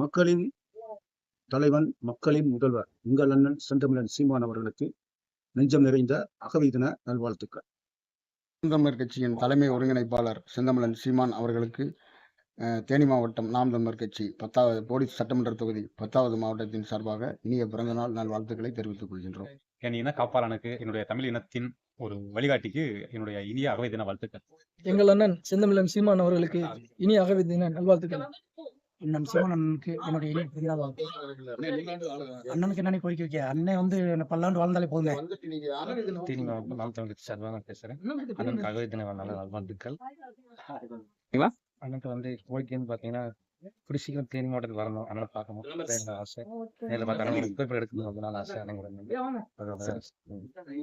மக்களின் தலைவன் மக்களின் முதல்வர் உங்கள் அண்ணன் செந்தமிழன் சீமான் அவர்களுக்கு நெஞ்சம் நிறைந்த அகவை தின நல்வாழ்த்துக்கள். தமிழர் கட்சியின் தலைமை ஒருங்கிணைப்பாளர் செந்தமிழன் சீமான் அவர்களுக்கு தேனி மாவட்டம் நாம் தமிழர் கட்சி பத்தாவது போலீஸ் சட்டமன்ற தொகுதி பத்தாவது மாவட்டத்தின் சார்பாக இனிய பிறந்தநாள் நாள் வாழ்த்துக்களை தெரிவித்துக் கொள்கின்றோம். என் இன காப்பாளனுக்கு என்னுடைய தமிழ் இனத்தின் ஒரு வழிகாட்டிக்கு என்னுடைய இனிய அகவை தின வாழ்த்துக்கள். எங்கள் அண்ணன் செந்தமிழன் சீமான் அவர்களுக்கு இனி அகவை தின நல்வாழ்த்துக்கள். அண்ணன் சிவனனுக்கு என்னுடைய இனிய பிரியாத வாழ்த்து. அண்ணனுக்கு என்னன்னு கோரிக்கை வைக்க. அண்ணன் வந்து பல்லாண்டு வாழ்ந்தாலே போதுங்க. தேனி மாவட்டம் நாம் தமிழ் நான் பேசுறேன். அண்ணனுக்கு அகவை தின நல்ல நல்வாழ்த்துக்கள் அண்ணனுக்கு வந்து கோரிக்கைன்னு பாத்தீங்கன்னா கூடிய சீக்கிரம் தேனி மாவட்டத்துக்கு வரணும். அண்ணனை பார்க்கணும். ஆசை. நேரில் பார்த்து அண்ணன் புகைப்படம் எடுக்கணும். ரொம்ப நாள் ஆசை அண்ணன்.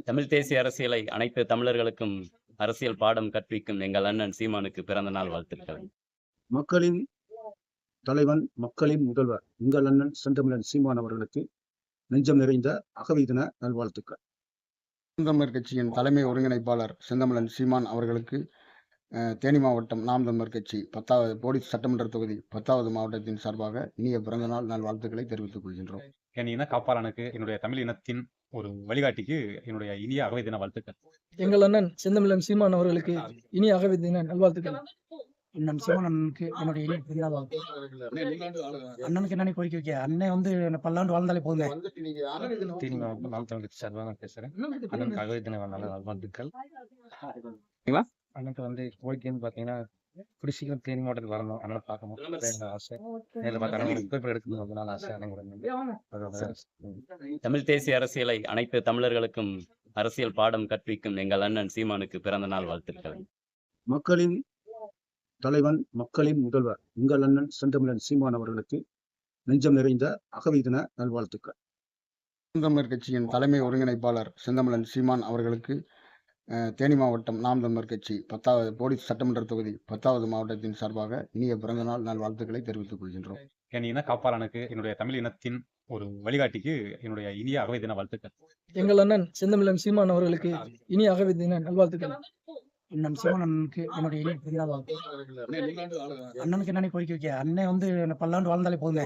தமிழ் தேசிய அரசியலை அனைத்து தமிழர்களுக்கும் அரசியல் பாடம் கற்பிக்கும் எங்கள் அண்ணன் சீமானுக்கு பிறந்த நாள் வாழ்த்துக்கள். மக்களின் தலைவன் மக்களின் முதல்வர் உங்கள் அண்ணன் செந்தமிழன் சீமான் அவர்களுக்கு நெஞ்சம் நிறைந்த அகவை தின நல்வாழ்த்துக்கள். தமிழர் கட்சியின் தலைமை ஒருங்கிணைப்பாளர் செந்தமிழன் சீமான் அவர்களுக்கு தேனி மாவட்டம் நாம் தமிழர் கட்சி பத்தாவது போலீஸ் சட்டமன்ற தொகுதி பத்தாவது மாவட்டத்தின் சார்பாக இனிய பிறந்தநாள் நாள் வாழ்த்துக்களை தெரிவித்துக் கொள்கின்றோம். என் இன காப்பாளனுக்கு என்னுடைய தமிழ் இனத்தின் ஒரு வழிகாட்டிக்கு என்னுடைய இனிய அகவை தின வாழ்த்துக்கள். எங்கள் அண்ணன் செந்தமிழன் சீமான் அவர்களுக்கு இனி அகவை தின நல்வாழ்த்துக்கள். அண்ணன் சிவனனுக்கு என்னுடைய இனிய பிரியாத வாழ்த்து. அண்ணனுக்கு என்னன்னு கோரிக்கை வைக்க அண்ணன் வந்து பல்லாண்டு வாழ்ந்தாலே போதுங்க தேனி மாவட்டம் நாம் சார்பாக நான் பேசுறேன். அண்ணனுக்கு அகவை தின நல்ல நல்வாழ்த்துக்கள் அண்ணனுக்கு வந்து கோரிக்கைன்னு பாத்தீங்கன்னா கூடிய சீக்கிரம் தேனி மாவட்டத்துக்கு வரணும். அண்ணனை பார்க்கணும். அதான் எங்க ஆசை. நேரில் அண்ணன் புகைப்படம் எடுக்கணும். ரொம்ப நாள் ஆசை. அண்ணன். தமிழ் தேசிய அரசியலை அனைத்து தமிழர்களுக்கும் அரசியல் பாடம் கற்பிக்கும் எங்கள் அண்ணன் சீமானுக்கு பிறந்த நாள் வாழ்த்துக்கள். மக்களின் தலைவன் மக்களின் முதல்வர் உங்கள் அண்ணன் செந்தமிழன் சீமான் அவர்களுக்கு நெஞ்சம் நிறைந்த அகவை தின நல்வாழ்த்துக்கள். தமிழர் கட்சியின் தலைமை ஒருங்கிணைப்பாளர் செந்தமிழன் சீமான் அவர்களுக்கு தேனி மாவட்டம் நாம் தமிழர் கட்சி பத்தாவது போலீஸ் சட்டமன்ற தொகுதி பத்தாவது மாவட்டத்தின் சார்பாக இனிய பிறந்தநாள் நாள் வாழ்த்துக்களை தெரிவித்துக் கொள்கின்றோம். என் இன காப்பாளனுக்கு என்னுடைய தமிழ் இனத்தின் ஒரு வழிகாட்டிக்கு என்னுடைய இனிய அகவை தின வாழ்த்துக்கள். எங்கள் அண்ணன் செந்தமிழன் சீமான் அவர்களுக்கு இனி அகவை தின நல்வாழ்த்துக்கள். அண்ணன் சிவனனுக்கு என்னுடைய இனிய பிரியாத வாழ்த்து. அண்ணனுக்கு என்னன்னு கோரிக்கை வைக்க? அண்ணன் வந்து பல்லாண்டு வாழ்ந்தாலே போதுங்க.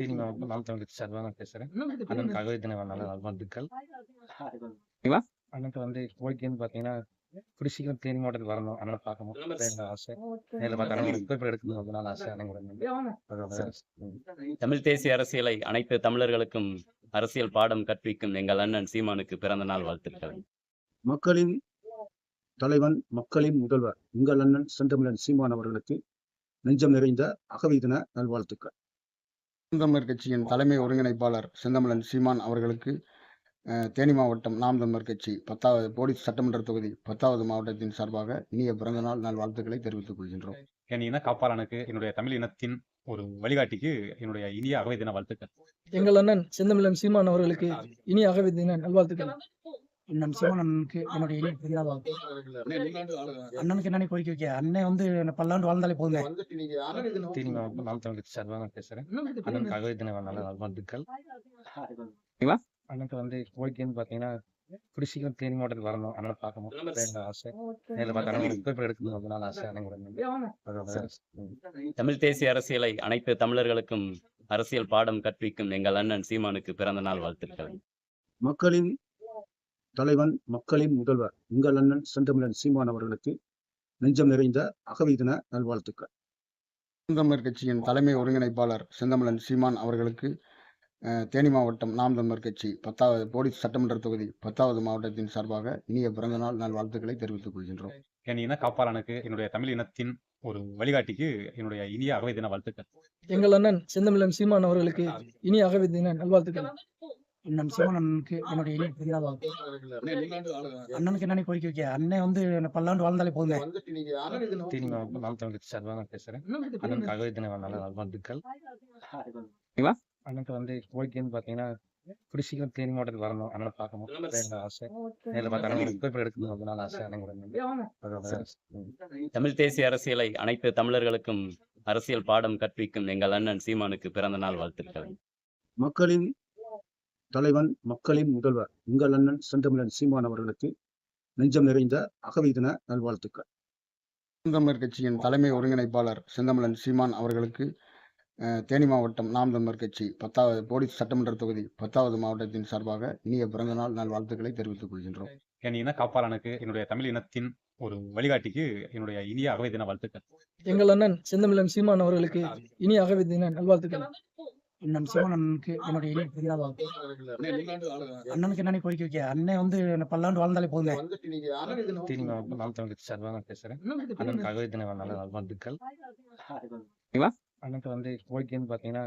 தேனி மாவட்டம் நாம் தமிழ் சார்பாக நான் பேசுறேன். அண்ணனுக்கு அகவை தின நல்ல நல்வாழ்த்துக்கள் அண்ணனுக்கு வந்து கோரிக்கைன்னு பாத்தீங்கன்னா கூடிய சீக்கிரம் தேனி மாவட்டத்துக்கு வரணும். அண்ணனை பார்க்கணும். எங்க ஆசை? நேரில் பார்த்து அண்ணன் எடுக்கணும். ரொம்ப நாள் ஆசை அண்ணன். தமிழ் தேசிய அரசியலை அனைத்து தமிழர்களுக்கும் அரசியல் பாடம் கற்பிக்கும் எங்கள் அண்ணன் சீமானுக்கு பிறந்த நாள் வாழ்த்துக்கள். மக்களின் தலைவன் மக்களின் முதல்வர் உங்கள் அண்ணன் செந்தமிழன் சீமான் அவர்களுக்கு நெஞ்சம் நிறைந்த அகவை தின நல்வாழ்த்துக்கள். தமிழர் கட்சியின் தலைமை ஒருங்கிணைப்பாளர் செந்தமிழன் சீமான் அவர்களுக்கு தேனி மாவட்டம் நாம் தமிழர் கட்சி பத்தாவது போலீஸ் சட்டமன்ற தொகுதி பத்தாவது மாவட்டத்தின் சார்பாக இனிய பிறந்தநாள் நாள் வாழ்த்துக்களை தெரிவித்துக் கொள்கின்றோம். என் இன காப்பாளனுக்கு என்னுடைய தமிழ் இனத்தின் ஒரு வழிகாட்டிக்கு என்னுடைய இனிய அகவை தின வாழ்த்துக்கள். எங்கள் அண்ணன் செந்தமிழன் சீமான் அவர்களுக்கு இனி அகவை தின நல்வாழ்த்துக்கள். அண்ணன் சிவனனுக்கு என்னுடைய இனிய பிரியாத வாழ்த்து. அண்ணனுக்கு என்னன்னு கோரிக்கை வைக்க? அண்ணன் வந்து பல்லாண்டு வாழ்ந்தாலே போதுங்க. தேனி நாம் தமிழ் நான் பேசுறேன். அண்ணனுக்கு அகவை தின நல்ல நல்வாழ்த்துக்கள் அண்ணனுக்கு வந்து கோரிக்கைன்னு பாத்தீங்கன்னா கூடிய சீக்கிரம் தேனி மாவட்டத்துக்கு வரணும். அண்ணனை பார்க்கணும். ஆசை. நேரில் பார்த்து அண்ணன் புகைப்படம் எடுக்கணும். ரொம்ப நாள் ஆசை. தமிழ் தேசிய அரசியலை அனைத்து தமிழர்களுக்கும் அரசியல் பாடம் கற்பிக்கும் எங்கள் அண்ணன் சீமானுக்கு பிறந்த நாள் வாழ்த்துக்கள். மக்களின் தலைவன் மக்களின் முதல்வர் உங்கள் அண்ணன் செந்தமிழன் சீமான் அவர்களுக்கு நெஞ்சம் நிறைந்த அகவை தின நல்வாழ்த்துக்கள். தமிழர் கட்சியின் தலைமை ஒருங்கிணைப்பாளர் செந்தமிழன் சீமான் அவர்களுக்கு தேனி மாவட்டம் நாம் தமிழர் கட்சி பத்தாவது போலீஸ் சட்டமன்ற தொகுதி பத்தாவது மாவட்டத்தின் சார்பாக இனிய பிறந்தநாள் நாள் வாழ்த்துக்களை தெரிவித்துக் கொள்கின்றோம். என் இன காப்பாளனுக்கு என்னுடைய தமிழ் இனத்தின் ஒரு வழிகாட்டிக்கு என்னுடைய இனிய அகவை தின வாழ்த்துக்கள். எங்கள் அண்ணன் செந்தமிழன் சீமான் அவர்களுக்கு இனி அகவை தின நல்வாழ்த்துக்கள். அண்ணன் சிவனனுக்கு என்னுடைய இனிய பிரியாத வாழ்த்து. அண்ணனுக்கு என்னன்னு கோரிக்கை வைக்க? அண்ணன் வந்து பல்லாண்டு வாழ்ந்தாலே போதுங்க. தேனி மாவட்டம் நாம் தமிழ் கட்சி சார்பாக நான் பேசுறேன் அண்ணனுக்கு அகவை தின நல்ல நல்வாழ்த்துக்கள் அண்ணனுக்கு வந்து கோரிக்கைன்னு பாத்தீங்கன்னா கூடிய சீக்கிரம் தேனி மாவட்டத்துக்கு வரணும். அண்ணனை பார்க்கணும். எங்க ஆசை? நேரில் பார்த்து அண்ணன் புகைப்படம் எடுக்கணும். ரொம்ப நாள் ஆசை. அண்ணன். தமிழ் தேசிய அரசியலை அனைத்து தமிழர்களுக்கும் அரசியல் பாடம் கற்பிக்கும் எங்கள் அண்ணன் சீமானுக்கு பிறந்த நாள் வாழ்த்துக்கள். மக்களின் தலைவன் மக்களின் முதல்வர் உங்கள் அண்ணன் செந்தமிழன் சீமான் அவர்களுக்கு நெஞ்சம் நிறைந்த அகவை தின நல்வாழ்த்துக்கள். தமிழர் கட்சியின் தலைமை ஒருங்கிணைப்பாளர் செந்தமிழன் சீமான் அவர்களுக்கு தேனி மாவட்டம் நாம் தமிழர் கட்சி பத்தாவது போடி சட்டமன்ற தொகுதி பத்தாவது மாவட்டத்தின் சார்பாக இனிய பிறந்தநாள் நல் வாழ்த்துக்களை தெரிவித்துக் கொள்கின்றோம். என் இன காப்பாளனுக்கு என்னுடைய தமிழ் இனத்தின் ஒரு வழிகாட்டிக்கு என்னுடைய இனிய அகவை தின வாழ்த்துக்கள். எங்கள் அண்ணன் செந்தமிழன் சீமான் அவர்களுக்கு இனி அகவை தின நல்வாழ்த்துக்கள். அண்ணன் சிவனனுக்கு என்னுடைய இனிய பிறந்தநாள் வாழ்த்து அண்ணனுக்கு என்னன்னு கோரிக்கை வைக்க. அண்ணன் வந்து என்ன பல்லாண்டு வாழ்ந்தாலே மாவட்டம் நாம் தமிழ் நான் பேசுறேன். அண்ணனுக்கு அகவை தின நல்ல நல்வாழ்த்துக்கள் அண்ணனுக்கு வந்து கோரிக்கைன்னு பாத்தீங்கன்னா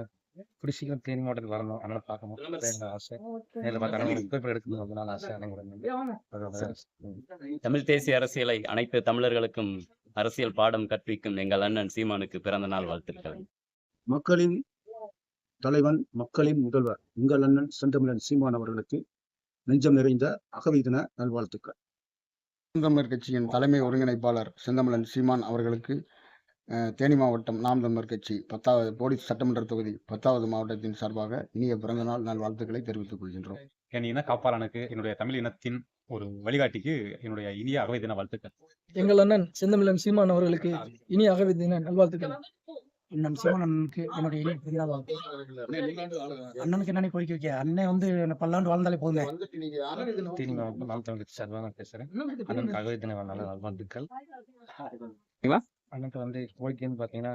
கூடிய சீக்கிரம் தேனி மாவட்டத்துக்கு வரணும். அண்ணனை பார்க்கணும். எங்க ஆசை. நேரில் பார்த்து அண்ணன் புகைப்படம் எடுக்கணும். ரொம்ப நாள் ஆசை. அண்ணன் தமிழ் தேசிய அரசியலை அனைத்து தமிழர்களுக்கும் அரசியல் பாடம் கற்பிக்கும் எங்கள் அண்ணன் சீமானுக்கு பிறந்த நாள் வாழ்த்துக்கள். மக்களின் தலைவன் மக்களின் முதல்வர் உங்கள் அண்ணன் செந்தமிழன் சீமான் அவர்களுக்கு நெஞ்சம் நிறைந்த அகவை தின நல்வாழ்த்துக்கள். தமிழர் கட்சியின் தலைமை ஒருங்கிணைப்பாளர் செந்தமிழன் சீமான் அவர்களுக்கு தேனி மாவட்டம் நாம் தமிழர் கட்சி பத்தாவது போடி சட்டமன்ற தொகுதி பத்தாவது மாவட்டத்தின் சார்பாக இனிய பிறந்தநாள் நல் வாழ்த்துக்களை தெரிவித்துக் கொள்கின்றோம். என் இன காப்பாளனுக்கு என்னுடைய தமிழ் இனத்தின் ஒரு வழிகாட்டிக்கு என்னுடைய இனிய அகவை தின வாழ்த்துக்கள். எங்கள் அண்ணன் செந்தமிழன் சீமான் அவர்களுக்கு இனி அகவை தின நல்வாழ்த்துக்கள். சிவனனுக்கு என்னுடைய அண்ணனுக்கு என்னன்னு கோரிக்கை வைக்க அண்ணன் வந்து பல்லாண்டு வாழ்ந்தாலே போதுமே. தேனி மாவட்டம் நாம் தமிழ் கட்சி சார்பாக நான் பேசுறேன். அண்ணனுக்கு அகவை தின நல்ல நல்வாழ்த்துக்கள் அண்ணனுக்கு வந்து கோரிக்கைன்னு பாத்தீங்கன்னா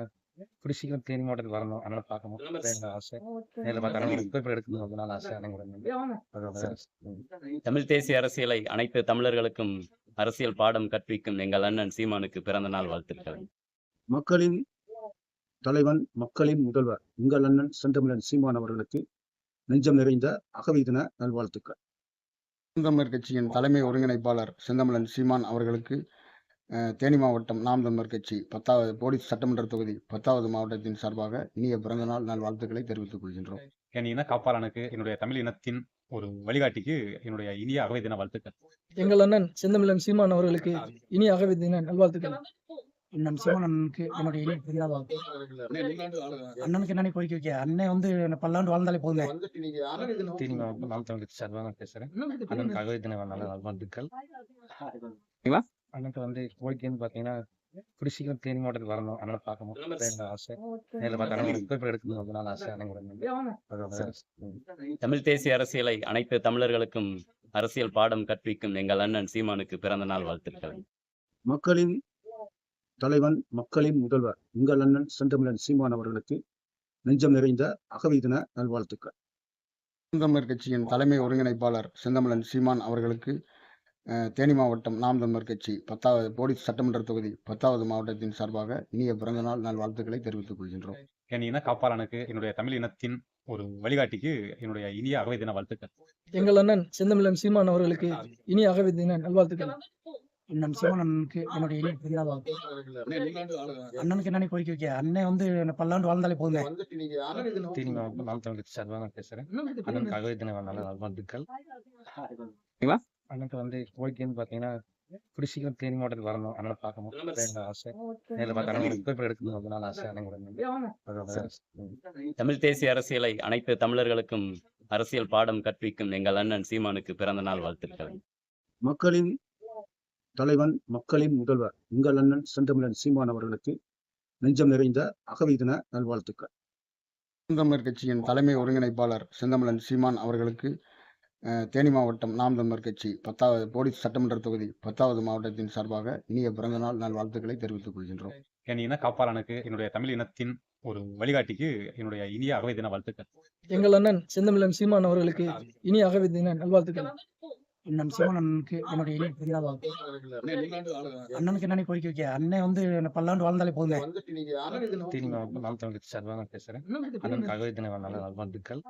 கூடிய சீக்கிரம் தேனி மாவட்டத்துக்கு வரணும். அண்ணனை பார்க்கணும். ஆசை. நேரில் பார்த்து அண்ணன் புகைப்படம் எடுக்கணும். நாள் ஆசை. அண்ணன் தமிழ் தேசிய அரசியலை அனைத்து தமிழர்களுக்கும் அரசியல் பாடம் கற்பிக்கும் எங்கள் அண்ணன் சீமானுக்கு பிறந்த நாள் வாழ்த்துக்கள். மக்களின் தலைவன் மக்களின் முதல்வர் உங்கள் அண்ணன் செந்தமிழன் சீமான் அவர்களுக்கு நெஞ்சம் நிறைந்த அகவை தின நல்வாழ்த்துக்கள். தமிழர் கட்சியின் தலைமை ஒருங்கிணைப்பாளர் செந்தமிழன் சீமான் அவர்களுக்கு தேனி மாவட்டம் நாம் தமிழர் கட்சி பத்தாவது போடி சட்டமன்ற தொகுதி பத்தாவது மாவட்டத்தின் சார்பாக இனிய பிறந்தநாள் நல் வாழ்த்துக்களை தெரிவித்துக் கொள்கின்றோம். என் இன காப்பாளனுக்கு என்னுடைய தமிழ் இனத்தின் ஒரு வழிகாட்டிக்கு என்னுடைய இனிய அகவை தின வாழ்த்துக்கள். எங்கள் அண்ணன் செந்தமிழன் சீமான் அவர்களுக்கு இனி அகவை தின நல்வாழ்த்துக்கள். அண்ணன் சிவனனுக்கு என்னுடைய இனிய பிறந்தநாள் அண்ணனுக்கு என்னன்னு கோரிக்கை வைக்க அண்ணன் வந்து என்ன பல்லாண்டு வாழ்ந்தாலே போதுமே தேனி மாவட்டம் நாம் தமிழ் கட்சி சார்பாக நான் பேசுறேன். அண்ணனுக்கு அகவை தின நல்ல நல்வாழ்த்துக்கள் அண்ணனுக்கு வந்து கோரிக்கைன்னு பாத்தீங்கன்னா சீக்கிரம் தேனி மாவட்டத்துக்கு வரணும் அண்ணனை பார்க்கணும். எங்க ஆசை. நேரில் பார்த்து அண்ணன் புகைப்படம் எடுக்கணும் ரொம்ப நாள் ஆசை அண்ணன் தமிழ் தேசிய அரசியலை அனைத்து தமிழர்களுக்கும் அரசியல் பாடம் கற்பிக்கும் எங்கள் அண்ணன் சீமானுக்கு பிறந்த நாள் வாழ்த்துக்கள். மக்களின் தலைவன் மக்களின் முதல்வர் உங்கள் அண்ணன் செந்தமிழன் சீமான் அவர்களுக்கு நெஞ்சம் நிறைந்த அகவை தின நல்வாழ்த்துக்கள். தமிழர் கட்சியின் தலைமை ஒருங்கிணைப்பாளர் செந்தமிழன் சீமான் அவர்களுக்கு தேனி மாவட்டம் நாம் தமிழர் கட்சி பத்தாவது போடி சட்டமன்ற தொகுதி பத்தாவது மாவட்டத்தின் சார்பாக இனிய பிறந்தநாள் நல் வாழ்த்துக்களை தெரிவித்துக் கொள்கின்றோம். என் இன காப்பாளனுக்கு என்னுடைய தமிழ் இனத்தின் ஒரு வழிகாட்டிக்கு என்னுடைய இனிய அகவை தின வாழ்த்துக்கள். எங்கள் அண்ணன் செந்தமிழன் சீமான் அவர்களுக்கு இனி அகவை தின நல்வாழ்த்துக்கள். அண்ணன் சிவனனுக்கு என்னுடைய இனிய பிறந்தநாள் வாழ்த்து அண்ணனுக்கு என்னன்னு கோரிக்கை வைக்க? அண்ணன் வந்து என்ன பல்லாண்டு வாழ்ந்தாலே தமிழ் நான் பேசுறேன். அண்ணனுக்கு அகவை தின நல்ல நல்வாழ்த்துக்கள். அண்ணனுக்கு வந்து கோரிக்கைன்னு பாத்தீங்கன்னா சீக்கிரம் தேனி மாவட்டத்துக்கு வரணும். அண்ணனை பார்க்கணும். எங்க ஆசை? நேரில் எடுக்கணும். ஆசை. அண்ணன் தமிழ் தேசிய அரசியலை அனைத்து தமிழர்களுக்கும் அரசியல் பாடம் கற்பிக்கும் எங்கள் அண்ணன் சீமானுக்கு பிறந்த நாள் வாழ்த்துக்கள். மக்களின் தலைவன் மக்களின் முதல்வர் உங்கள் அண்ணன் செந்தமிழன் சீமான் அவர்களுக்கு நெஞ்சம் நிறைந்த அகவை தின நல்வாழ்த்துக்கள். தமிழர் கட்சியின் தலைமை ஒருங்கிணைப்பாளர் செந்தமிழன் சீமான் அவர்களுக்கு தேனி மாவட்டம் நாம் தமிழர் கட்சி பத்தாவது போடி சட்டமன்ற தொகுதி பத்தாவது மாவட்டத்தின் சார்பாக இனிய பிறந்தநாள் நல் வாழ்த்துக்களை தெரிவித்துக் கொள்கின்றோம். என் இன காப்பாளனுக்கு என்னுடைய தமிழ் இனத்தின் ஒரு வழிகாட்டிக்கு என்னுடைய இனிய அகவை தின வாழ்த்துக்கள். எங்கள் அண்ணன் செந்தமிழன் சீமான் அவர்களுக்கு இனி அகவை தின நல்வாழ்த்துக்கள். சிவனனுக்கு என்னுடைய அண்ணனுக்கு என்னன்னு கோரிக்கை வைக்க அண்ணன் வந்து பல்லாண்டு வாழ்ந்தாலே தமிழ் நான் பேசுறேன். அண்ணனுக்கு அகவை தின நல்ல நல்வாழ்த்துக்கள்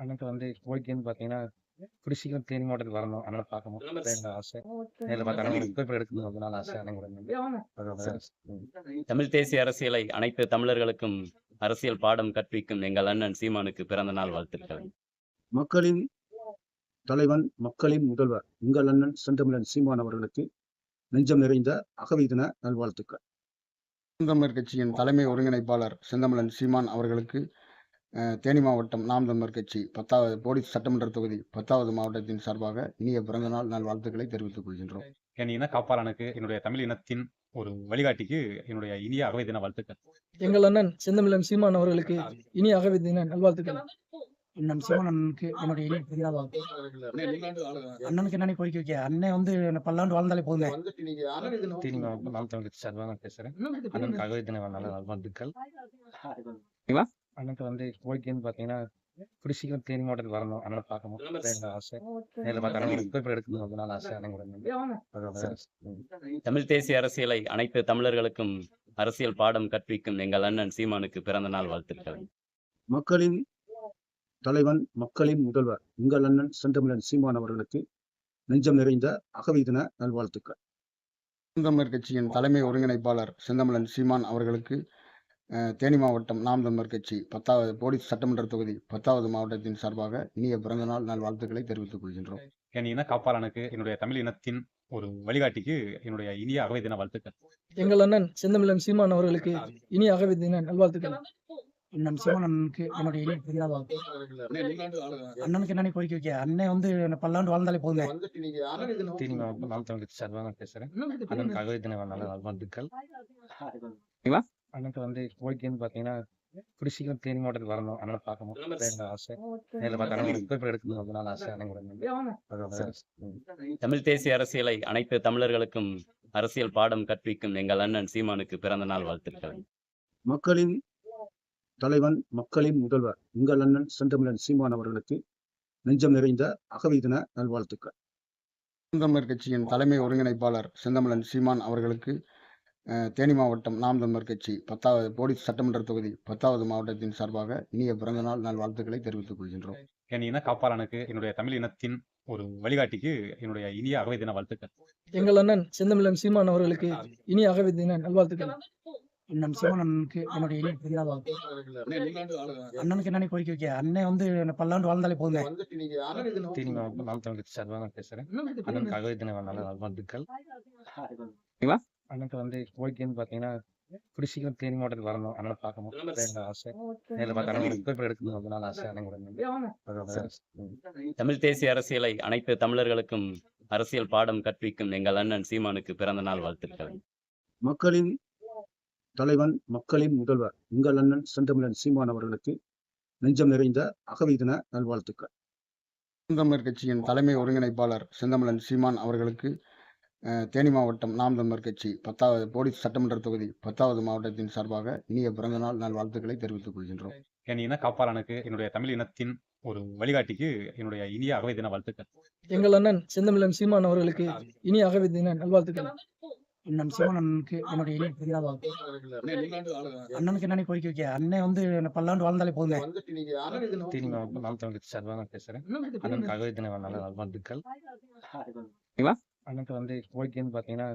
அண்ணனுக்கு வந்து கோரிக்கைன்னு பாத்தீங்கன்னா கூடிய சீக்கிரம் தேனி மாவட்டத்துக்கு வரணும். அண்ணனை பார்க்கணும். எங்க ஆசை. நேரில் எடுக்கணும். ரொம்ப நாள் ஆசை. அதோட தமிழ் தேசிய அரசியலை அனைத்து தமிழர்களுக்கும் அரசியல் பாடம் கற்பிக்கும் எங்கள் அண்ணன் சீமானுக்கு பிறந்த நாள் வாழ்த்துக்கள். மக்களின் தலைவன் மக்களின் முதல்வர் உங்கள் அண்ணன் செந்தமிழன் சீமான் அவர்களுக்கு நெஞ்சம் நிறைந்த அகவை தின நல்வாழ்த்துக்கள். தமிழர் கட்சியின் தலைமை ஒருங்கிணைப்பாளர் செந்தமிழன் சீமான் அவர்களுக்கு தேனி மாவட்டம் நாம் தமிழர் கட்சி பத்தாவது போடி சட்டமன்ற தொகுதி பத்தாவது மாவட்டத்தின் சார்பாக இனிய பிறந்தநாள் நல் வாழ்த்துக்களை தெரிவித்துக் கொள்கின்றோம். என் இன காப்பாளனுக்கு என்னுடைய தமிழ் இனத்தின் ஒரு வழிகாட்டிக்கு என்னுடைய இனிய அகவை தின வாழ்த்துக்கள். எங்கள் அண்ணன் செந்தமிழன் சீமான் அவர்களுக்கு இனி அகவை தின நல்வாழ்த்துக்கள். அண்ணன் சீமான் அண்ணனுக்கு என்னுடைய இனிய பிறந்தநாள் வாழ்த்து அண்ணனுக்கு என்னன்னு கோரிக்கை வைக்க. அண்ணன் வந்து பல்லாண்டு வாழ்ந்தாலே போதுமே. தேனி மாவட்டம் நாம் தமிழ் நான் பேசுறேன். அண்ணனுக்கு அகவை தின நல்ல நல்வாழ்த்துக்கள் அண்ணனுக்கு வந்து கோரிக்கைன்னு பாத்தீங்கன்னா கூடிய சீக்கிரம் தேனி மாவட்டத்துக்கு வரணும். அண்ணனை பார்க்கணும். ஆசை. நேரில் அண்ணன் புகைப்படம் எடுக்கணும் அதனால ஆசை அண்ணன். தமிழ் தேசிய அரசியலை அனைத்து தமிழர்களுக்கும் அரசியல் பாடம் கற்பிக்கும் எங்கள் அண்ணன் சீமானுக்கு பிறந்த நாள் வாழ்த்துக்கள். மக்களின் தலைவன் மக்களின் முதல்வர் உங்கள் அண்ணன் செந்தமிழன் சீமான் அவர்களுக்கு நெஞ்சம் நிறைந்த அகவை தின நல்வாழ்த்துக்கள். செந்தமிழர் கட்சியின் தலைமை ஒருங்கிணைப்பாளர் செந்தமிழன் சீமான் அவர்களுக்கு தேனி மாவட்டம் நாம் தமிழர் கட்சி பத்தாவது போடி சட்டமன்ற தொகுதி பத்தாவது மாவட்டத்தின் சார்பாக இனிய பிறந்தநாள் நாள் வாழ்த்துக்களை தெரிவித்துக் கொள்கின்றோம். என் இன காப்பாளனுக்கு என்னுடைய தமிழ் இனத்தின் ஒரு வழிகாட்டிக்கு என்னுடைய இனிய அகவை தின வாழ்த்துக்கள். எங்கள் அண்ணன் செந்தமிழன் சீமான் அவர்களுக்கு இனி அகவை தின நல்வாழ்த்துக்கள். அண்ணன் சீமான் அண்ணனுக்கு என்னுடைய இனிய பிறந்தநாள் அண்ணனுக்கு என்னன்னு கோரிக்கை வைக்க அண்ணன் வந்து என்ன பல்லாண்டு வாழ்ந்தாலே போதுமே தேனி மாவட்டம் நாம் தமிழ் சார்பாக நான் பேசுறேன். அண்ணனுக்கு அகவை தின நல்ல நல்வாழ்த்துக்கள். அண்ணனுக்கு வந்து கோரிக்கைன்னு பாத்தீங்கன்னா கூடிய சீக்கிரம் தேனி மாவட்டத்துக்கு வரணும். அண்ணனை பார்க்கணும். எங்க ஆசை. நேரில் பார்த்து அண்ணன் புகைப்படம் எடுக்கணும். அதனால ஆசை அண்ணன். தமிழ் தேசிய அரசியலை அனைத்து தமிழர்களுக்கும் அரசியல் பாடம் கற்பிக்கும் எங்கள் அண்ணன் சீமானுக்கு பிறந்த நாள் வாழ்த்துக்கள். மக்களின் தலைவன் மக்களின் முதல்வர் உங்கள் அண்ணன் செந்தமிழன் சீமான் அவர்களுக்கு நெஞ்சம் நிறைந்த அகவை தின நல்வாழ்த்துக்கள். செந்தமிழர் கட்சியின் தலைமை ஒருங்கிணைப்பாளர் செந்தமிழன் சீமான் அவர்களுக்கு தேனி மாவட்டம் நாம் தமிழர் கட்சி பத்தாவது போடி சட்டமன்ற தொகுதி பத்தாவது மாவட்டத்தின் சார்பாக இனிய பிறந்தநாள் நாள் வாழ்த்துக்களை தெரிவித்துக் கொள்கின்றோம். என் இன காப்பாளனுக்கு என்னுடைய தமிழ் இனத்தின் ஒரு வழிகாட்டிக்கு என்னுடைய இனிய அகவை தின வாழ்த்துக்கள். எங்கள் அண்ணன் செந்தமிழன் சீமான் அவர்களுக்கு இனி அகவை தின நல்வாழ்த்துக்கள். அண்ணன் அண்ணனுக்கு என்னுடைய இனிய பிறந்தநாள் வாழ்த்து அண்ணனுக்கு என்னன்னு கோரிக்கை வைக்க. அண்ணன் வந்து என்ன பல்லாண்டு வாழ்ந்தாலே போதுமே. தேனி மாவட்டம் நாம் தமிழ் சார்பாக பேசுறேன். அண்ணனுக்கு அகவை தின நல்ல நல்வாழ்த்துக்கள் அண்ணனுக்கு வந்து கோரிக்கைன்னு பாத்தீங்கன்னா கூடிய சீக்கிரம் தேனி மாவட்டத்துக்கு வரணும். அண்ணனை பார்க்கணும். ஆசை. நேரில் புகைப்படம் எடுக்கணும். அதனால ஆசை அண்ணன். தமிழ் தேசிய அரசியலை அனைத்து தமிழர்களுக்கும் அரசியல் பாடம் கற்பிக்கும் எங்கள் அண்ணன் சீமானுக்கு பிறந்த நாள் வாழ்த்துக்கள். மக்களின் தலைவன் மக்களின் முதல்வர் உங்கள் அண்ணன் செந்தமிழன் சீமான் அவர்களுக்கு நெஞ்சம் நிறைந்த அகவை தின நல்வாழ்த்துக்கள். செந்தமிழர் கட்சியின் தலைமை ஒருங்கிணைப்பாளர் செந்தமிழன் சீமான் அவர்களுக்கு தேனி மாவட்டம் நாம் தமிழர் கட்சி பத்தாவது போடி சட்டமன்ற தொகுதி பத்தாவது மாவட்டத்தின் சார்பாக இனிய பிறந்தநாள் நாள் வாழ்த்துக்களை தெரிவித்துக் கொள்கின்றோம். என் இன காப்பாளனுக்கு என்னுடைய தமிழ் இனத்தின் ஒரு வழிகாட்டிக்கு என்னுடைய இனிய அகவை தின வாழ்த்துக்கள். எங்கள் அண்ணன் செந்தமிழன் சீமான் அவர்களுக்கு இனி அகவை தின நல்வாழ்த்துக்கள். அண்ணன் சீமான் அண்ணனுக்கு என்னுடைய இனிய பிறந்தநாள் வாழ்த்து அண்ணனுக்கு என்னன்னு கோரிக்கை வைக்க அண்ணன் வந்து பல்லாண்டு வாழ்ந்தாலே போதுமே. தேனி மாவட்டம் நாம் தமிழ் கட்சி சார்பாக நான் பேசுறேன். தின நல்ல நல்வாழ்த்துக்கள் அண்ணனுக்கு வந்து கோரிக்கைன்னு பாத்தீங்கன்னா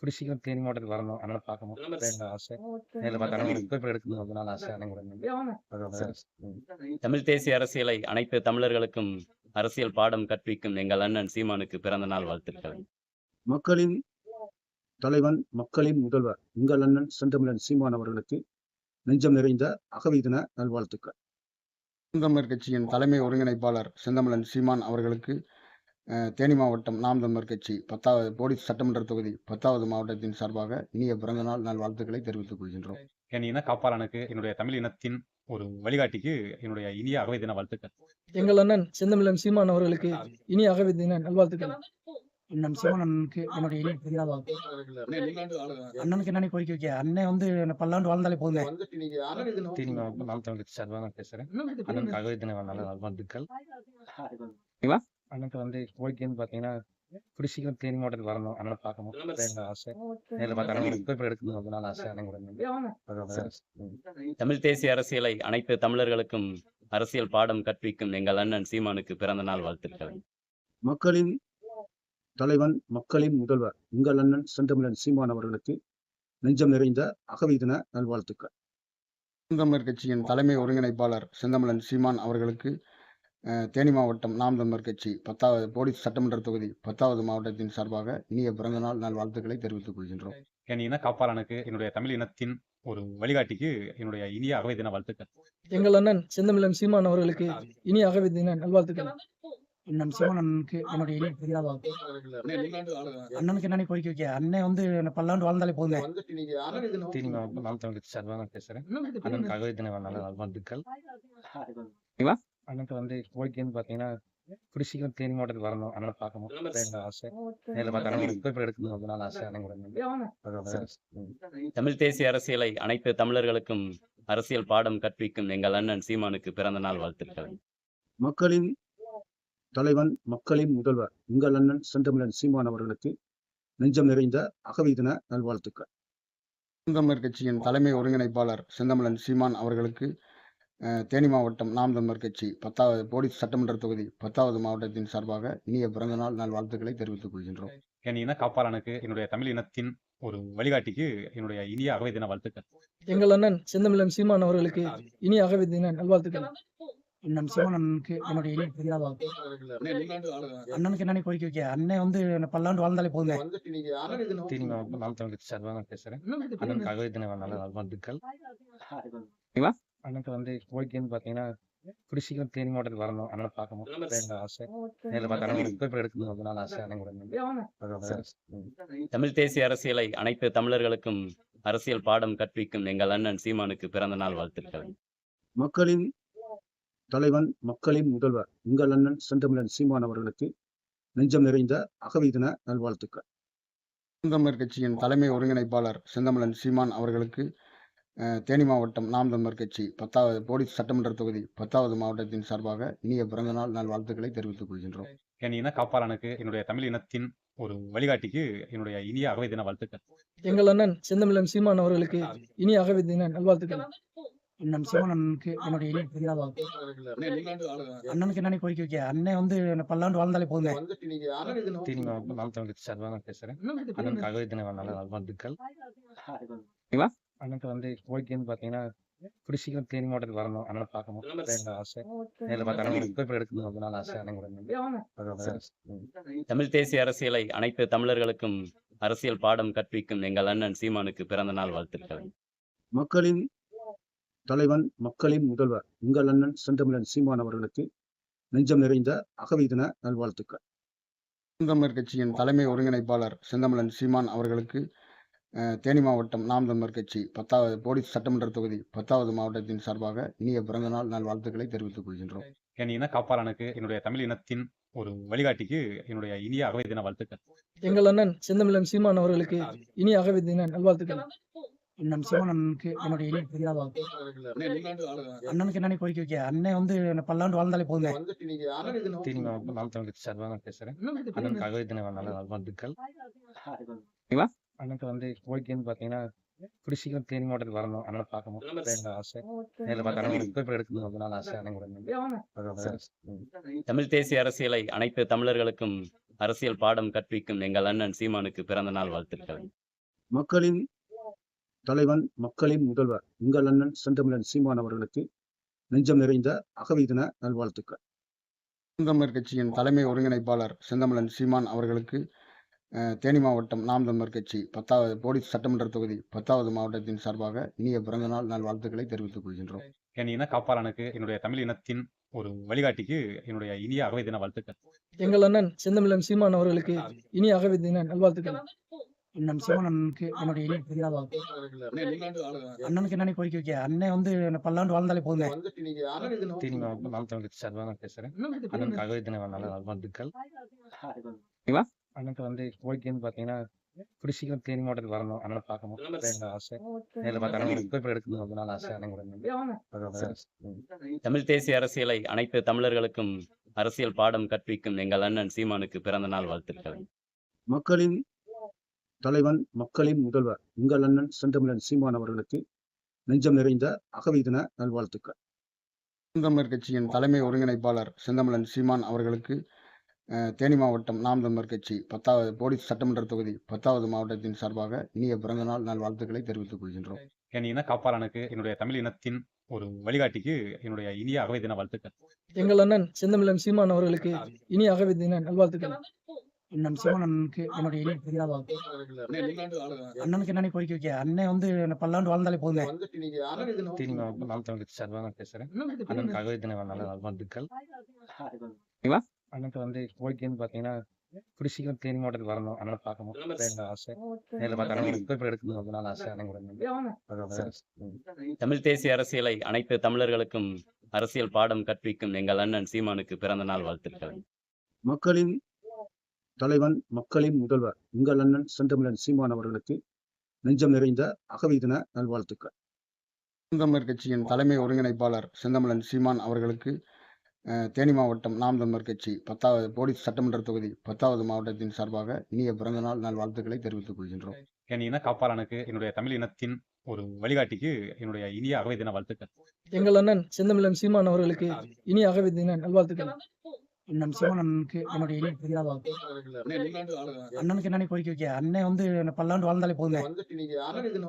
கூடிய சீக்கிரம் தேனி மாவட்டத்துக்கு வரணும். அண்ணனை பார்க்கணும். அதான் எங்க ஆசை. நேரில் பார்த்து அண்ணன் புகைப்படம் எடுக்கணும். அதனால ஆசை. அண்ணன். தமிழ் தேசிய அரசியலை அனைத்து தமிழர்களுக்கும் அரசியல் பாடம் கற்பிக்கும் எங்கள் அண்ணன் சீமானுக்கு பிறந்த நாள் வாழ்த்துக்கள். மக்களின் தலைவன் மக்களின் முதல்வர் உங்கள் அண்ணன் செந்தமிழன் சீமான் அவர்களுக்கு நெஞ்சம் நிறைந்த அகவை தின நல்வாழ்த்துக்கள். செந்தமிழர் கட்சியின் தலைமை ஒருங்கிணைப்பாளர் செந்தமிழன் சீமான் அவர்களுக்கு தேனி மாவட்டம் நாம் தமிழர் கட்சி பத்தாவது போடி சட்டமன்ற தொகுதி பத்தாவது மாவட்டத்தின் சார்பாக இனிய பிறந்தநாள் நாள் வாழ்த்துக்களை தெரிவித்துக் கொள்கின்றோம். என் இன காப்பாளனுக்கு என்னுடைய தமிழ் இனத்தின் ஒரு வழிகாட்டிக்கு என்னுடைய இனிய அகவை தின வாழ்த்துக்கள். எங்கள் அண்ணன் செந்தமிழன் சீமான் அவர்களுக்கு இனி அகவை தின நல்வாழ்த்துக்கள். அண்ணன் சீமான் அண்ணனுக்கு என்னுடைய இனிய பிறந்தநாள் அண்ணனுக்கு என்னன்னு கோரிக்கை வைக்க. அண்ணன் வந்து என்ன பல்லாண்டு வாழ்ந்தாலே போதுமே. தேனி மாவட்டம் நாம் தமிழ் சார்பாக நான் பேசுறேன். அண்ணனுக்கு அகவை தின நல்ல நல்வாழ்த்துக்கள் அண்ணனுக்கு வந்து கோரிக்கைன்னு பாத்தீங்கன்னா கூடிய சீக்கிரம் தேனி மாவட்டத்துக்கு வரணும். அண்ணனை பார்க்கணும். எங்க ஆசை? நேரில் பார்த்து அண்ணன் புகைப்படம் எடுக்கணும். அதனால ஆசை அண்ணன். தமிழ் தேசிய அரசியலை அனைத்து தமிழர்களுக்கும் அரசியல் பாடம் கற்பிக்கும் எங்கள் அண்ணன் சீமானுக்கு பிறந்த நாள் வாழ்த்துக்கள். மக்களின் தலைவன் மக்களின் முதல்வர் உங்கள் அண்ணன் செந்தமிழன் சீமான் அவர்களுக்கு நெஞ்சம் நிறைந்த அகவை தின நல்வாழ்த்துக்கள். செந்தமிழர் கட்சியின் தலைமை ஒருங்கிணைப்பாளர் செந்தமிழன் சீமான் அவர்களுக்கு தேனி மாவட்டம் நாம் தமிழர் கட்சி பத்தாவது போடி சட்டமன்ற தொகுதி பத்தாவது மாவட்டத்தின் சார்பாக இனிய பிறந்தநாள் நாள் வாழ்த்துக்களை தெரிவித்துக் கொள்கின்றோம். என் இன காப்பாளனுக்கு என்னுடைய தமிழ் இனத்தின் ஒரு வழிகாட்டிக்கு என்னுடைய இனிய அகவை தின வாழ்த்துக்கள். எங்கள் அண்ணன் செந்தமிழன் சீமான் அவர்களுக்கு இனி அகவை தின நல்வாழ்த்துக்கள். அண்ணன் சீமான் அண்ணனுக்கு என்னுடைய இனிய பிறந்தநாள் வாழ்த்து அண்ணனுக்கு என்னன்னு கோரிக்கை வைக்க அண்ணன் வந்து என்ன பல்லாண்டு வாழ்ந்தாலே போதுமே. தேனி மாவட்டம் நாம் தமிழ் பேசுறேன். அண்ணனுக்கு அகவை தின நல்ல நல்வாழ்த்துக்கள் அண்ணனுக்கு வந்து கோரிக்கைன்னு பாத்தீங்கன்னா கூடிய சீக்கிரம் தேனி மாவட்டத்துக்கு வரணும். அண்ணனை பார்க்கணும். ஆசை. நேரில் பார்த்து அண்ணன் புகைப்படம் எடுக்கணும். ரொம்ப நாள் ஆசை அண்ணன். தமிழ் தேசிய அரசியலை அனைத்து தமிழர்களுக்கும் அரசியல் பாடம் கற்பிக்கும் எங்கள் அண்ணன் சீமானுக்கு பிறந்த நாள் வாழ்த்துக்கள். மக்களின் தலைவன் மக்களின் முதல்வர் உங்கள் அண்ணன் செந்தமிழன் சீமான் அவர்களுக்கு நெஞ்சம் நிறைந்த அகவை தின நல்வாழ்த்துக்கள். செந்தமிழர் கட்சியின் தலைமை ஒருங்கிணைப்பாளர் செந்தமிழன் சீமான் அவர்களுக்கு தேனி மாவட்டம் நாம் தமிழர் கட்சி பத்தாவது போலீஸ் சட்டமன்ற தொகுதி பத்தாவது மாவட்டத்தின் சார்பாக இனிய பிறந்தநாள் நாள் வாழ்த்துக்களை தெரிவித்துக் கொள்கின்றோம். என் இன காப்பாளனுக்கு என்னுடைய தமிழ் இனத்தின் ஒரு வழிகாட்டிக்கு என்னுடைய இனிய அகவை தின வாழ்த்துக்கள். எங்கள் அண்ணன் செந்தமிழன் சீமான் அவர்களுக்கு இனிய அகவை தின நல்வாழ்த்துக்கள். அண்ணன் சீமான் அண்ணனுக்கு என்னுடைய இனிய பிறந்தநாள் அண்ணனுக்கு என்னன்னு கோரிக்கை வைக்க? அண்ணன் வந்து பல்லாண்டு வாழ்ந்தாலே போதுமே தேனி மாவட்டம் நாம் தமிழ் கட்சி சார்பாக நான் பேசுறேன். அண்ணனுக்கு அகவை தின நல்ல நல்வாழ்த்துக்கள் அண்ணனுக்கு வந்து கோரிக்கைன்னு பாத்தீங்கன்னா கூடிய சீக்கிரம் தேனி மாவட்டத்துக்கு வரணும். அண்ணனை பார்க்கணும். அதான் எங்க ஆசை. நேரில் அண்ணன் புகைப்படம் எடுக்கணும். ரொம்ப நாள் ஆசை. அண்ணன். தமிழ் தேசிய அரசியலை அனைத்து தமிழர்களுக்கும் அரசியல் பாடம் கற்பிக்கும் எங்கள் அண்ணன் சீமானுக்கு பிறந்த நாள் வாழ்த்துக்கள். மக்களின் தலைவன் மக்களின் முதல்வர் உங்கள் அண்ணன் செந்தமிழன் சீமான் அவர்களுக்கு நெஞ்சம் நிறைந்த அகவை தின நல்வாழ்த்துக்கள். செந்தமிழர் கட்சியின் தலைமை ஒருங்கிணைப்பாளர் செந்தமிழன் சீமான் அவர்களுக்கு தேனி மாவட்டம் நாம் தமிழர் கட்சி பத்தாவது போலீஸ் சட்டமன்ற தொகுதி பத்தாவது மாவட்டத்தின் சார்பாக இனிய பிறந்தநாள் நாள் வாழ்த்துக்களை தெரிவித்துக் கொள்கின்றோம். என் இன காப்பாளனுக்கு என்னுடைய தமிழ் இனத்தின் ஒரு வழிகாட்டிக்கு என்னுடைய இனிய அகவை தின வாழ்த்துக்கள். எங்கள் அண்ணன் செந்தமிழன் சீமான் அவர்களுக்கு இனிய அகவை தின நல்வாழ்த்துக்கள். அண்ணன் சீமான் அண்ணனுக்கு என்னுடைய இனிய பிறந்தநாள் அண்ணனுக்கு என்னன்னு கோரிக்கை வைக்க? அண்ணன் வந்து என்ன பல்லாண்டு வாழ்ந்தாலே போதுமே. தேனி மாவட்டம் நாம் தமிழ் சார்பாக நான் பேசுறேன். அண்ணனுக்கு அகவை தின நல்ல நல்வாழ்த்துக்கள் அண்ணனுக்கு வந்து கோரிக்கைன்னு பாத்தீங்கன்னா கூடிய சீக்கிரம் தேனி மாவட்டத்துக்கு வரணும். அண்ணனை பார்க்கணும். எங்க ஆசை? நேரில் பார்த்து அண்ணன் புகைப்படம் எடுக்கணும் ரொம்ப நாள் ஆசை. அண்ணன். தமிழ் தேசிய அரசியலை அனைத்து தமிழர்களுக்கும் அரசியல் பாடம் கற்பிக்கும் எங்கள் அண்ணன் சீமானுக்கு பிறந்த நாள் வாழ்த்துக்கள். மக்களின் தலைவன் மக்களின் முதல்வர் உங்கள் அண்ணன் செந்தமிழன் சீமான் அவர்களுக்கு நெஞ்சம் நிறைந்த அகவை தின நல்வாழ்த்துக்கள். செந்தமிழர் கட்சியின் தலைமை ஒருங்கிணைப்பாளர் செந்தமிழன் சீமான் அவர்களுக்கு தேனி மாவட்டம் நாம் தமிழர் கட்சி பத்தாவது போலீஸ் சட்டமன்ற தொகுதி பத்தாவது மாவட்டத்தின் சார்பாக இனிய பிறந்தநாள் நாள் வாழ்த்துக்களை தெரிவித்துக் கொள்கின்றோம். என் இன காப்பாளனுக்கு என்னுடைய தமிழ் இனத்தின் ஒரு வழிகாட்டிக்கு என்னுடைய இனிய அகவை தின வாழ்த்துக்கள். எங்கள் அண்ணன் செந்தமிழன் சீமான் அவர்களுக்கு இனிய அகவை தின நல்வாழ்த்துக்கள். சீமான் அண்ணனுக்கு என்னுடைய அண்ணனுக்கு என்னன்னு கோரிக்கை வைக்க அண்ணன் வந்து என்ன பல்லாண்டு வாழ்ந்தாலே நாம் பேசுறேன். நல்ல நல்வாழ்த்துக்கள். அண்ணனுக்கு வந்து கோரிக்கைன்னு பாத்தீங்கன்னா சீக்கிரம் தேனி மாவட்டத்துக்கு வரணும். அண்ணனை பார்க்கணும். எங்க ஆசை? நேரில் புகைப்படம் எடுக்கணும். ரொம்ப நாள் ஆசை. அண்ணன். தமிழ் தேசிய அரசியலை அனைத்து தமிழர்களுக்கும் அரசியல் பாடம் கற்பிக்கும் எங்கள் அண்ணன் சீமானுக்கு பிறந்த நாள் வாழ்த்துக்கள். மக்களின் தலைவன் மக்களின் முதல்வர் உங்கள் அண்ணன் செந்தமிழன் சீமான் அவர்களுக்கு நெஞ்சம் நிறைந்த அகவை தின நல்வாழ்த்துக்கள். செந்தமிழர் கட்சியின் தலைமை ஒருங்கிணைப்பாளர் செந்தமிழன் சீமான் அவர்களுக்கு தேனி மாவட்டம் நாம் தமிழர் கட்சி பத்தாவது போலீஸ் சட்டமன்ற தொகுதி பத்தாவது மாவட்டத்தின் சார்பாக இனிய பிறந்தநாள் நாள் வாழ்த்துக்களை தெரிவித்துக் கொள்கின்றோம். என் இன காப்பாளனுக்கு என்னுடைய தமிழ் இனத்தின் ஒரு வழிகாட்டிக்கு என்னுடைய இனிய அகவை தின வாழ்த்துக்கள். எங்கள் அண்ணன் செந்தமிழன் சீமான் அவர்களுக்கு இனிய அகவை தின நல்வாழ்த்துக்கள். என்னுடைய அண்ணனுக்கு என்னன்னு கோரிக்கை வைக்க. அண்ணன் வந்து பல்லாண்டு வாழ்ந்தாலே தமிழ் நான் பேசுறேன். அண்ணனுக்கு அகவை தின நல்ல நல்வாழ்த்துக்கள் அண்ணனுக்கு வந்து கோரிக்கைன்னு பாத்தீங்கன்னா கூடிய சீக்கிரம் தேனி மாவட்டத்துக்கு வரணும். அண்ணனை பார்க்கணும். ஆசை. நேரில் அண்ணன் புகைப்படம் எடுக்கணும். ஆசை அண்ணன். தமிழ் தேசிய அரசியலை அனைத்து தமிழர்களுக்கும் அரசியல் பாடம் கற்பிக்கும் எங்கள் அண்ணன் சீமானுக்கு பிறந்த நாள் வாழ்த்துக்கள். மக்களின் தலைவன் மக்களின் முதல்வர் உங்கள் அண்ணன் செந்தமிழன் சீமான் அவர்களுக்கு நெஞ்சம் நிறைந்த அகவை தின நல்வாழ்த்துக்கள். செந்தமிழர் கட்சியின் தலைமை ஒருங்கிணைப்பாளர் செந்தமிழன் சீமான் அவர்களுக்கு தேனி மாவட்டம் நாம் தமிழர் கட்சி பத்தாவது போலீஸ் சட்டமன்ற தொகுதி பத்தாவது மாவட்டத்தின் சார்பாக இனிய பிறந்தநாள் நாள் வாழ்த்துக்களை தெரிவித்துக் கொள்கின்றோம். என் இன காப்பாளனுக்கு என்னுடைய தமிழ் இனத்தின் ஒரு வழிகாட்டிக்கு என்னுடைய இனிய அகவை தின வாழ்த்துக்கள். எங்கள் அண்ணன் செந்தமிழன் சீமான் அவர்களுக்கு இனிய அகவை தின நல்வாழ்த்துக்கள். அண்ணன் சீமான் அண்ணனுக்கு என்னுடைய பிறந்தநாள் வாழ்த்து அண்ணனுக்கு என்னன்னு கோரிக்கை வைக்க அண்ணன் வந்து என்ன பல்லாண்டு வாழ்ந்தாலே போதுமே. தேனி மாவட்டம் நாம் சார்பாக நான் பேசுறேன். அண்ணனுக்கு அகவை தின நல்ல நல்வாழ்த்துக்கள் அண்ணனுக்கு வந்து கோரிக்கைன்னு பார்த்தீங்கன்னா கூடிய சீக்கிரம் தேனி மாவட்டத்துக்கு வரணும். அண்ணனை பார்க்கணும். எங்க ஆசை? நேரில் பார்த்து அண்ணன் புகைப்படம் எடுக்கணும். ரொம்ப நாள் ஆசை அண்ணன். தமிழ் தேசிய அரசியலை அனைத்து தமிழர்களுக்கும் அரசியல் பாடம் கற்பிக்கும் எங்கள் அண்ணன் சீமானுக்கு பிறந்த நாள் வாழ்த்துக்கள். மக்களின் தலைவன் மக்களின் முதல்வர் உங்கள் அண்ணன் செந்தமிழன் சீமான் அவர்களுக்கு நெஞ்சம் நிறைந்த அகவை தின நல்வாழ்த்துக்கள். நாம் தமிழர் கட்சியின் தலைமை ஒருங்கிணைப்பாளர் செந்தமிழன் சீமான் அவர்களுக்கு தேனி மாவட்டம் நாம் தமிழர் கட்சி பத்தாவது போலீஸ் சட்டமன்ற தொகுதி பத்தாவது மாவட்டத்தின் சார்பாக இனிய பிறந்தநாள் நாள் வாழ்த்துக்களை தெரிவித்துக் கொள்கின்றோம். என் இன காப்பாளனுக்கு என்னுடைய தமிழ் இனத்தின் ஒரு வழிகாட்டிக்கு என்னுடைய இனிய அகவை தின வாழ்த்துக்கள். எங்கள் அண்ணன் செந்தமிழன் சீமான் அவர்களுக்கு இனி அகவை தின நல்வாழ்த்துக்கள். அண்ணன் சீமான் அண்ணனுக்கு என்னுடைய இனிய பிறந்தநாள் வாழ்த்து அண்ணனுக்கு என்னன்னு கோரிக்கை வைக்க? அண்ணன் வந்து பல்லாண்டு வாழ்ந்தாலே போதுமே.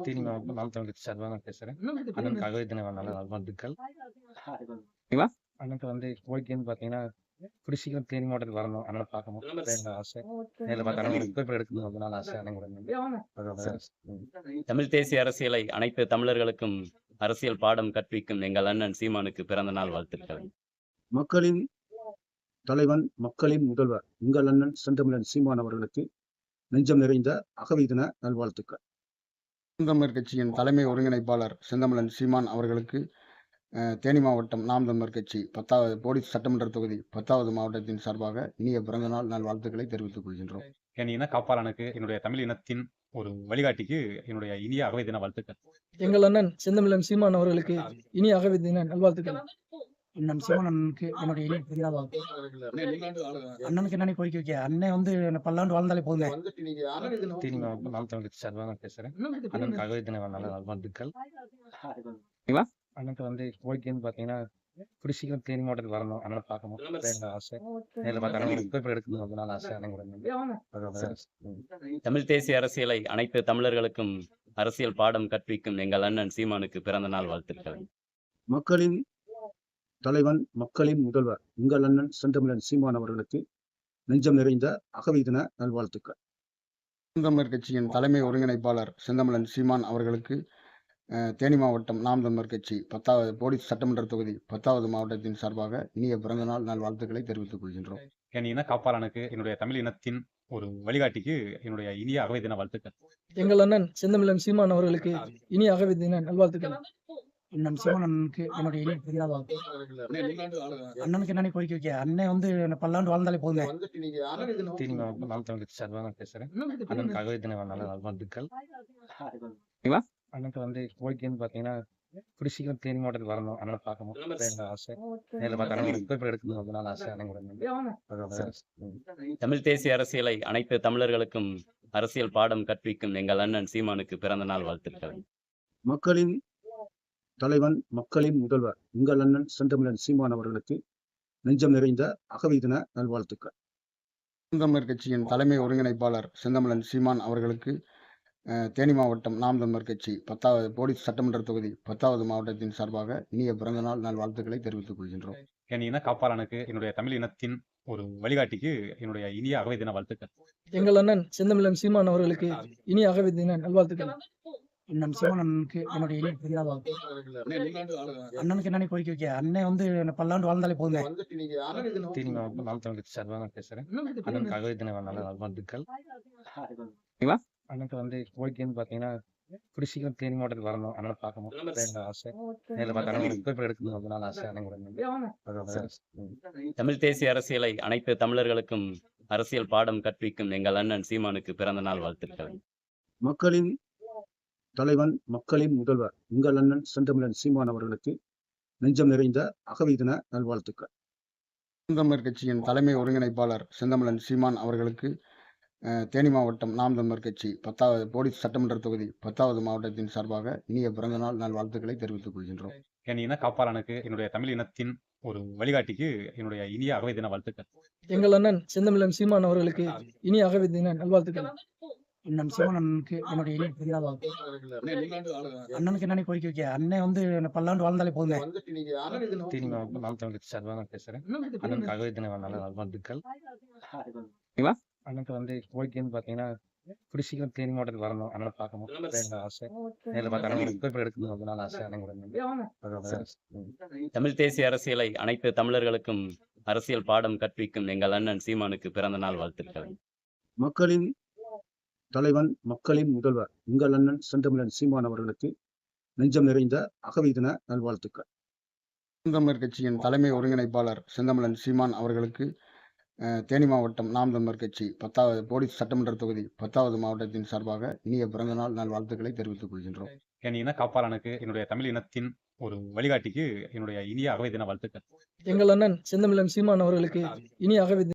தேனி மாவட்டம் நாம் தமிழ் பேசுறேன். அண்ணனுக்கு அகவை தின நல்ல நல்வாழ்த்துக்கள் அண்ணனுக்கு வந்து கோரிக்கைன்னு பார்த்தீங்கன்னா கூடிய சீக்கிரம் தேனி மாவட்டத்துக்கு வரணும். அண்ணனை பார்க்கணும். எங்க ஆசை. நேரில் பார்த்து அண்ணன் புகைப்படம் எடுக்கணும். ரொம்ப நாள் ஆசை. அண்ணன் கூட. தமிழ் தேசிய அரசியலை அனைத்து தமிழர்களுக்கும் அரசியல் பாடம் கற்பிக்கும் எங்கள் அண்ணன் சீமானுக்கு பிறந்த நாள் வாழ்த்துக்கள். மக்களின் தலைவன் மக்களின் முதல்வர் உங்கள் அண்ணன் செந்தமிழன் சீமான் அவர்களுக்கு நெஞ்சம் நிறைந்த அகவை தின நல்வாழ்த்துக்கள். நாம் தமிழர் கட்சியின் தலைமை ஒருங்கிணைப்பாளர் செந்தமிழன் சீமான் அவர்களுக்கு தேனி மாவட்டம் நாம் தமிழர் கட்சி பத்தாவது போலீஸ் சட்டமன்ற தொகுதி பத்தாவது மாவட்டத்தின் சார்பாக இனிய பிறந்தநாள் நாள் வாழ்த்துக்களை தெரிவித்துக் கொள்கின்றோம். என் இன காப்பாளனுக்கு என்னுடைய தமிழ் இனத்தின் ஒரு வழிகாட்டிக்கு என்னுடைய இனிய அகவை தின வாழ்த்துக்கள். எங்கள் அண்ணன் செந்தமிழன் சீமான் அவர்களுக்கு இனி அகவை தின நல்வாழ்த்துக்கள். அண்ணன் சீமான் அண்ணனுக்கு என்னுடைய இனிய பிறந்தநாள் வாழ்த்து அண்ணனுக்கு என்னன்னு கோரிக்கை வைக்க. அண்ணன் வந்து பல்லாண்டு வாழ்ந்தாலே போதுமே. தேனி மாவட்டம் நாம் தமிழ் கட்சி சார்பாக பேசுறேன் அண்ணனுக்கு அகவை தின நல்ல நல்வாழ்த்துக்கள் அண்ணனுக்கு வந்து கோரிக்கைன்னு பார்த்தீங்கன்னா கூடிய சீக்கிரம் தேனி மாவட்டத்துக்கு வரணும். அண்ணனை பார்க்கணும். ஆசை. நேரில் அண்ணன் புகைப்படம் எடுக்கணும். ரொம்ப நாள் ஆசை. அண்ணன். தமிழ் தேசிய அரசியலை அனைத்து தமிழர்களுக்கும் அரசியல் பாடம் கற்பிக்கும் எங்கள் அண்ணன் சீமானுக்கு பிறந்த நாள் வாழ்த்துக்கள். மக்களின் தலைவன் மக்களின் முதல்வர் உங்கள் அண்ணன் செந்தமிழன் சீமான் அவர்களுக்கு நெஞ்சம் நிறைந்த அகவை தின நல்வாழ்த்துக்கள். நாம் தமிழர் கட்சியின் தலைமை ஒருங்கிணைப்பாளர் செந்தமிழன் சீமான் அவர்களுக்கு தேனி மாவட்டம் நாம் தமிழர் கட்சி பத்தாவது போலீஸ் சட்டமன்ற தொகுதி பத்தாவது மாவட்டத்தின் சார்பாக இனிய பிறந்தநாள் நாள் வாழ்த்துக்களை தெரிவித்துக் கொள்கின்றோம். என் இன காப்பாளனுக்கு என்னுடைய தமிழ் இனத்தின் ஒரு வழிகாட்டிக்கு என்னுடைய இனிய அகவை தின வாழ்த்துக்கள். எங்கள் அண்ணன் செந்தமிழன் சீமான் அவர்களுக்கு இனி அகவை தின நல்வாழ்த்துக்கள். அண்ணன் சீமான் அண்ணனுக்கு என்னுடைய இனிய பிறந்தநாள் அண்ணனுக்கு என்னன்னு கோரிக்கை வைக்க? அண்ணன் வந்து பல்லாண்டு வாழ்ந்தாலே போதுமே தேனி மாவட்டம் நாம் தமிழ் கட்சி சார்பாக நான் பேசுறேன். அண்ணனுக்கு அகவை தின நல்ல நல்வாழ்த்துக்கள் அண்ணனுக்கு வந்து கோரிக்கைன்னு பார்த்தீங்கன்னா கூடிய சீக்கிரம் தேனி மாவட்டத்துக்கு வரணும். அண்ணனை பார்க்கணும். எங்க ஆசை. நேரில் பார்த்து அண்ணன் எடுக்கணும். ரொம்ப நாள் ஆசை. அண்ணன். தமிழ் தேசிய அரசியலை அனைத்து தமிழர்களுக்கும் அரசியல் பாடம் கற்பிக்கும் எங்கள் அண்ணன் சீமானுக்கு பிறந்த நாள் வாழ்த்துக்கள். மக்களின் தலைவன் மக்களின் முதல்வர் உங்கள் அண்ணன் செந்தமிழன் சீமான் அவர்களுக்கு நெஞ்சம் நிறைந்த அகவை தின நல்வாழ்த்துக்கள். நாம் தமிழர் கட்சியின் தலைமை ஒருங்கிணைப்பாளர் செந்தமிழன் சீமான் அவர்களுக்கு தேனி மாவட்டம் நாம் தமிழர் கட்சி பத்தாவது போலீஸ் சட்டமன்ற தொகுதி பத்தாவது மாவட்டத்தின் சார்பாக இனிய பிறந்தநாள் நாள் வாழ்த்துக்களை தெரிவித்துக் கொள்கின்றோம். என் இன காப்பாளனுக்கு என்னுடைய தமிழ் இனத்தின் ஒரு வழிகாட்டிக்கு என்னுடைய இனிய அகவை தின வாழ்த்துக்கள். எங்கள் அண்ணன் செந்தமிழன் சீமான் அவர்களுக்கு இனி அகவை தின நல்வாழ்த்துக்கள். அண்ணன் சீமான் அண்ணனுக்கு என்னுடைய அண்ணனுக்கு என்னன்னு கோரிக்கை வைக்க? அண்ணன் வந்து பல்லாண்டு வாழ்ந்தாலே போதுமே. தேனி மாவட்டம் நாம் சார்பாக பேசுறேன். தின நல்ல நல்வாழ்த்துக்கள் அண்ணனுக்கு வந்து கோரிக்கைன்னு பார்த்தீங்கன்னா கூடிய சீக்கிரம் தேனி மாவட்டத்துக்கு வரணும். அண்ணனை பார்க்கணும். ஆசை. நேரில் பார்த்து அண்ணன் புகைப்படம் எடுக்கணும். ரொம்ப நாள் ஆசை. அண்ணன் கூட இருந்து. அதோட ம். தமிழ் தேசிய அரசியலை அனைத்து தமிழர்களுக்கும் அரசியல் பாடம் கற்பிக்கும் எங்கள் அண்ணன் சீமானுக்கு பிறந்த நாள் வாழ்த்துக்கள். மக்களின் தலைவன் மக்களின் முதல்வர் உங்கள் அண்ணன் செந்தமிழன் சீமான் அவர்களுக்கு நெஞ்சம் நிறைந்த அகவை தின நல்வாழ்த்துக்கள். நாம் தமிழர் கட்சியின் தலைமை ஒருங்கிணைப்பாளர் செந்தமிழன் சீமான் அவர்களுக்கு தேனி மாவட்டம் நாம் தமிழர் கட்சி பத்தாவது போலீஸ் சட்டமன்ற தொகுதி பத்தாவது மாவட்டத்தின் சார்பாக இனிய பிறந்தநாள் நாள் வாழ்த்துக்களை தெரிவித்துக் கொள்கின்றோம். என் இன காப்பாளனுக்கு என்னுடைய தமிழ் இனத்தின் ஒரு வழிகாட்டிக்கு என்னுடைய இனிய அகவை தின வாழ்த்துக்கள். எங்கள் அண்ணன் செந்தமிழன் சீமான் அவர்களுக்கு இனி அகவை தின நல்வாழ்த்துக்கள். அண்ணன் சீமான் அண்ணனுக்கு என்னுடைய இனிய பிறந்தநாள் வாழ்த்து அண்ணனுக்கு என்னன்னு கோரிக்கை வைக்க அண்ணன் வந்து பல்லாண்டு வாழ்ந்தாலே போதுமே. தேனி மாவட்டம் நாம் தமிழ் கட்சி சார்பாக நான் பேசுறேன். அண்ணனுக்கு அகவை தின நல்ல நல்வாழ்த்துக்கள். அண்ணனுக்கு வந்து கோரிக்கைன்னு பார்த்தீங்கன்னா கூடிய சீக்கிரம் தேனி மாவட்டத்துக்கு வரணும். அண்ணனை பார்க்கணும். அதான் எங்க ஆசை. நேரில் புகைப்படம் எடுக்கணும். ரொம்ப நாள் ஆசை அண்ணன். தமிழ் தேசிய அரசியலை அனைத்து தமிழர்களுக்கும் அரசியல் பாடம் கற்பிக்கும் எங்கள் அண்ணன் சீமானுக்கு பிறந்த நாள் வாழ்த்துக்கள். மக்களின் தலைவன் மக்களின் முதல்வர் எங்கள் அண்ணன் செந்தமிழன் சீமான் அவர்களுக்கு நெஞ்சம் நிறைந்த அகவை தின நல்வாழ்த்துக்கள். தமிழர் கட்சியின் தலைமை ஒருங்கிணைப்பாளர் செந்தமிழன் சீமான் அவர்களுக்கு தேனி மாவட்டம் நாம் தமிழர் கட்சி பத்தாவது போலீஸ் சட்டமன்ற தொகுதி பத்தாவது மாவட்டத்தின் சார்பாக இனிய பிறந்தநாள் நாள் வாழ்த்துக்களை தெரிவித்துக் கொள்கின்றோம். என் இன காப்பாளனுக்கு என்னுடைய தமிழ் இனத்தின் ஒரு வழிகாட்டிக்கு என்னுடைய இனிய அகவை தின வாழ்த்துக்கள். எங்கள் அண்ணன் செந்தமிழன் சீமான் அவர்களுக்கு இனி அகவை